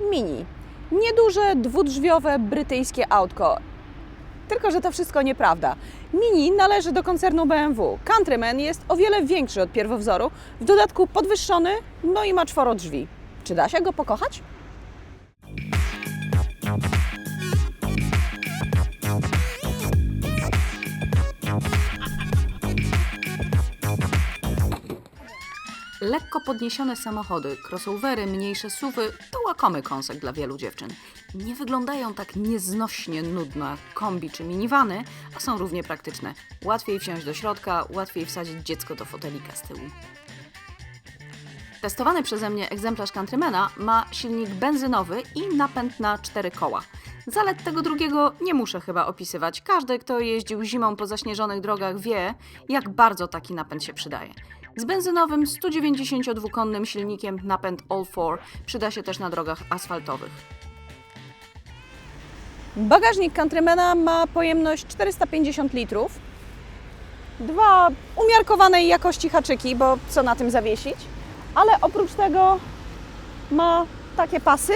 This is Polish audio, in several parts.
Mini. Nieduże, dwudrzwiowe brytyjskie autko. Tylko, że to wszystko nieprawda. Mini należy do koncernu BMW. Countryman jest o wiele większy od pierwowzoru, w dodatku podwyższony, no i ma czworo drzwi. Czy da się go pokochać? Lekko podniesione samochody, crossovery, mniejsze suwy to łakomy kąsek dla wielu dziewczyn. Nie wyglądają tak nieznośnie nudno jak kombi czy minivany, a są równie praktyczne. Łatwiej wsiąść do środka, łatwiej wsadzić dziecko do fotelika z tyłu. Testowany przeze mnie egzemplarz Countrymana ma silnik benzynowy i napęd na cztery koła. Zalet tego drugiego nie muszę chyba opisywać. Każdy, kto jeździł zimą po zaśnieżonych drogach wie, jak bardzo taki napęd się przydaje. Z benzynowym 192-konnym silnikiem napęd All-4 przyda się też na drogach asfaltowych. Bagażnik Countrymana ma pojemność 450 litrów. Dwa umiarkowanej jakości haczyki, bo co na tym zawiesić. Ale oprócz tego ma takie pasy,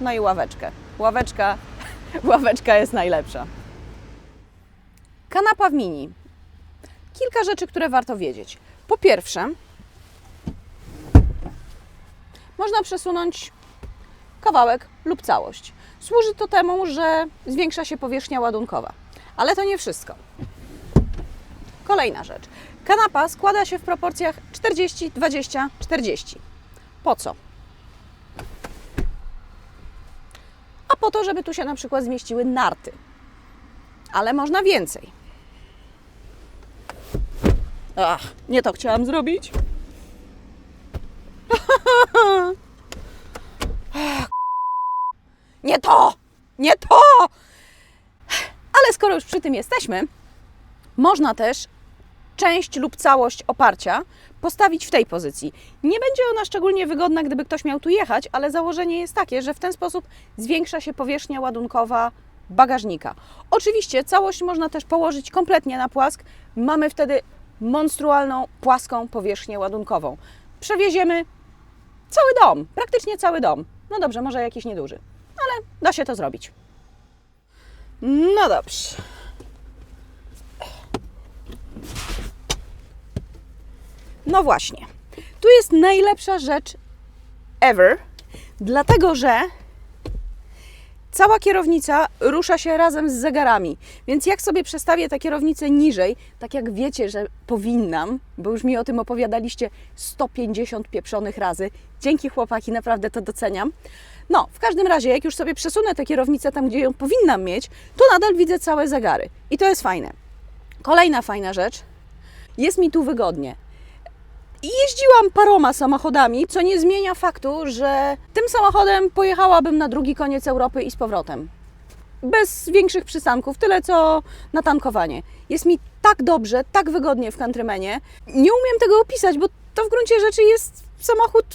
no i ławeczkę. Ławeczka, ławeczka jest najlepsza. Kanapa w mini. Kilka rzeczy, które warto wiedzieć. Po pierwsze, można przesunąć kawałek lub całość. Służy to temu, że zwiększa się powierzchnia ładunkowa. Ale to nie wszystko. Kolejna rzecz. Kanapa składa się w proporcjach 40, 20, 40. Po co? A po to, żeby tu się na przykład zmieściły narty. Ale można więcej. Ach, nie to chciałam zrobić. Nie to! Nie to! Ale skoro już przy tym jesteśmy, można też część lub całość oparcia postawić w tej pozycji. Nie będzie ona szczególnie wygodna, gdyby ktoś miał tu jechać, ale założenie jest takie, że w ten sposób zwiększa się powierzchnia ładunkowa bagażnika. Oczywiście całość można też położyć kompletnie na płask. Mamy wtedy monstrualną, płaską powierzchnię ładunkową. Przewieziemy cały dom, praktycznie cały dom. No dobrze, może jakiś nieduży, ale da się to zrobić. No dobrze. No właśnie. Tu jest najlepsza rzecz ever, dlatego że cała kierownica rusza się razem z zegarami. Więc jak sobie przestawię tę kierownicę niżej, tak jak wiecie, że powinnam, bo już mi o tym opowiadaliście 150 pieprzonych razy. Dzięki chłopaki, naprawdę to doceniam. No, w każdym razie, jak już sobie przesunę tę kierownicę tam, gdzie ją powinnam mieć, to nadal widzę całe zegary. I to jest fajne. Kolejna fajna rzecz. Jest mi tu wygodnie. Jeździłam paroma samochodami, co nie zmienia faktu, że tym samochodem pojechałabym na drugi koniec Europy i z powrotem. Bez większych przystanków, tyle co na tankowanie. Jest mi tak dobrze, tak wygodnie w Countrymanie. Nie umiem tego opisać, bo to w gruncie rzeczy jest samochód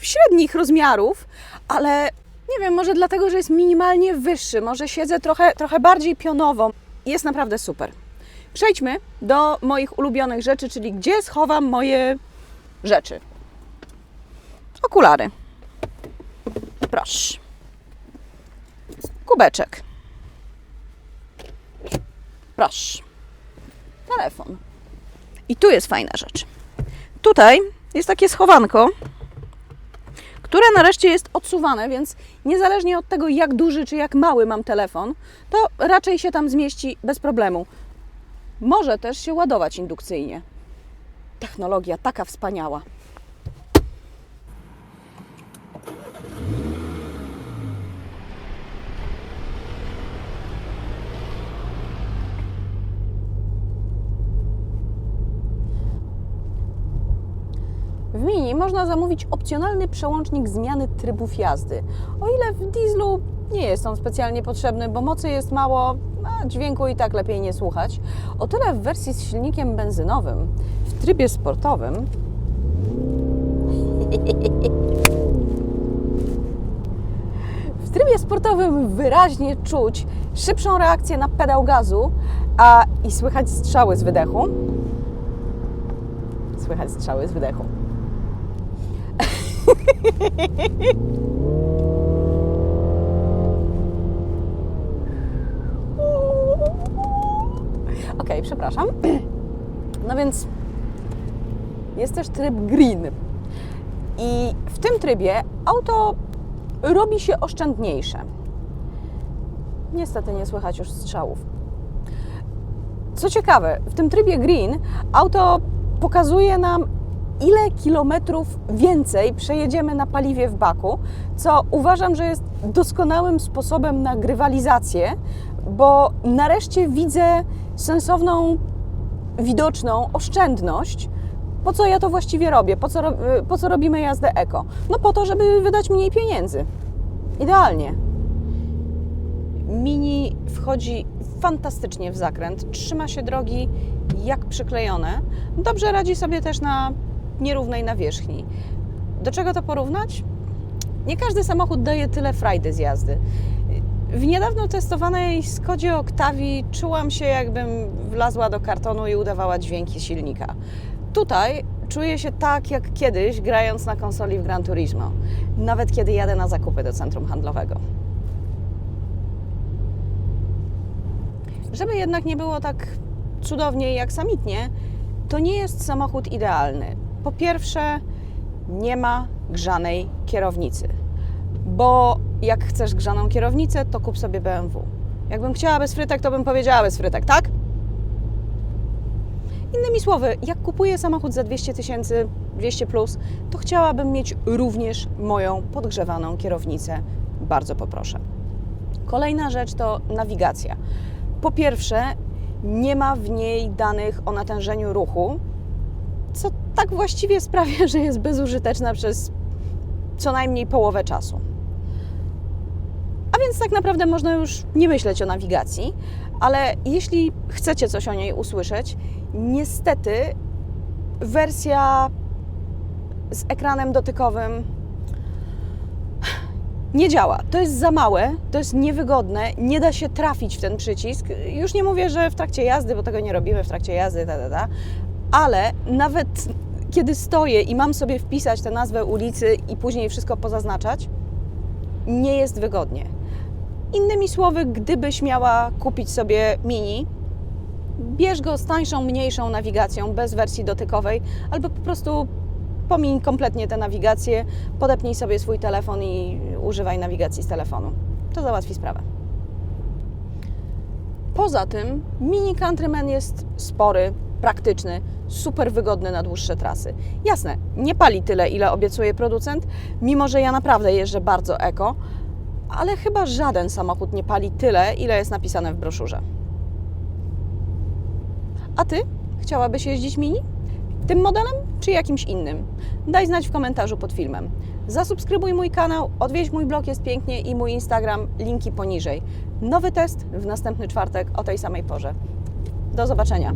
średnich rozmiarów, ale nie wiem, może dlatego, że jest minimalnie wyższy, może siedzę trochę, trochę bardziej pionowo. Jest naprawdę super. Przejdźmy do moich ulubionych rzeczy, czyli gdzie schowam moje rzeczy. Okulary. Proszę. Kubeczek. Proszę. Telefon. I tu jest fajna rzecz. Tutaj jest takie schowanko, które nareszcie jest odsuwane, więc niezależnie od tego, jak duży czy jak mały mam telefon, to raczej się tam zmieści bez problemu. Może też się ładować indukcyjnie. Technologia taka wspaniała. Można zamówić opcjonalny przełącznik zmiany trybów jazdy. O ile w dieslu nie jest on specjalnie potrzebny, bo mocy jest mało, a dźwięku i tak lepiej nie słuchać, o tyle w wersji z silnikiem benzynowym w trybie sportowym w trybie sportowym wyraźnie czuć szybszą reakcję na pedał gazu, a i słychać strzały z wydechu. Słychać strzały z wydechu. Okej, przepraszam. No więc jest też tryb green. I w tym trybie auto robi się oszczędniejsze. Niestety nie słychać już strzałów. Co ciekawe, w tym trybie green auto pokazuje nam, ile kilometrów więcej przejedziemy na paliwie w baku, co uważam, że jest doskonałym sposobem na grywalizację, bo nareszcie widzę sensowną, widoczną oszczędność. Po co ja to właściwie robię? Po co, ro- po co robimy jazdę eko? No po to, żeby wydać mniej pieniędzy. Idealnie. Mini wchodzi fantastycznie w zakręt, trzyma się drogi jak przyklejone. Dobrze radzi sobie też na nierównej nawierzchni. Do czego to porównać? Nie każdy samochód daje tyle frajdy z jazdy. W niedawno testowanej Skodzie Octavii czułam się, jakbym wlazła do kartonu i udawała dźwięki silnika. Tutaj czuję się tak, jak kiedyś, grając na konsoli w Gran Turismo. Nawet kiedy jadę na zakupy do centrum handlowego. Żeby jednak nie było tak cudownie jak samitnie, to nie jest samochód idealny. Po pierwsze, nie ma grzanej kierownicy, bo jak chcesz grzaną kierownicę, to kup sobie BMW. Jakbym chciała bez frytek, to bym powiedziała bez frytek, tak? Innymi słowy, jak kupuję samochód za 200 tysięcy, 200 plus, to chciałabym mieć również moją podgrzewaną kierownicę. Bardzo poproszę. Kolejna rzecz to nawigacja. Po pierwsze, nie ma w niej danych o natężeniu ruchu, co tak właściwie sprawia, że jest bezużyteczna przez co najmniej połowę czasu. A więc tak naprawdę można już nie myśleć o nawigacji, ale jeśli chcecie coś o niej usłyszeć, niestety wersja z ekranem dotykowym nie działa. To jest za małe, to jest niewygodne, nie da się trafić w ten przycisk. Już nie mówię, że w trakcie jazdy, bo tego nie robimy w trakcie jazdy, ta, ta, ta. Ale nawet kiedy stoję i mam sobie wpisać tę nazwę ulicy i później wszystko pozaznaczać, nie jest wygodnie. Innymi słowy, gdybyś miała kupić sobie mini, bierz go z tańszą, mniejszą nawigacją, bez wersji dotykowej, albo po prostu pomiń kompletnie tę nawigację, podepnij sobie swój telefon i używaj nawigacji z telefonu. To załatwi sprawę. Poza tym Mini Countryman jest spory, praktyczny, super wygodny na dłuższe trasy. Jasne, nie pali tyle, ile obiecuje producent, mimo że ja naprawdę jeżdżę bardzo eko, ale chyba żaden samochód nie pali tyle, ile jest napisane w broszurze. A Ty chciałabyś jeździć Mini? Tym modelem czy jakimś innym? Daj znać w komentarzu pod filmem. Zasubskrybuj mój kanał, odwiedź mój blog jest pięknie i mój Instagram, linki poniżej. Nowy test w następny czwartek o tej samej porze. Do zobaczenia.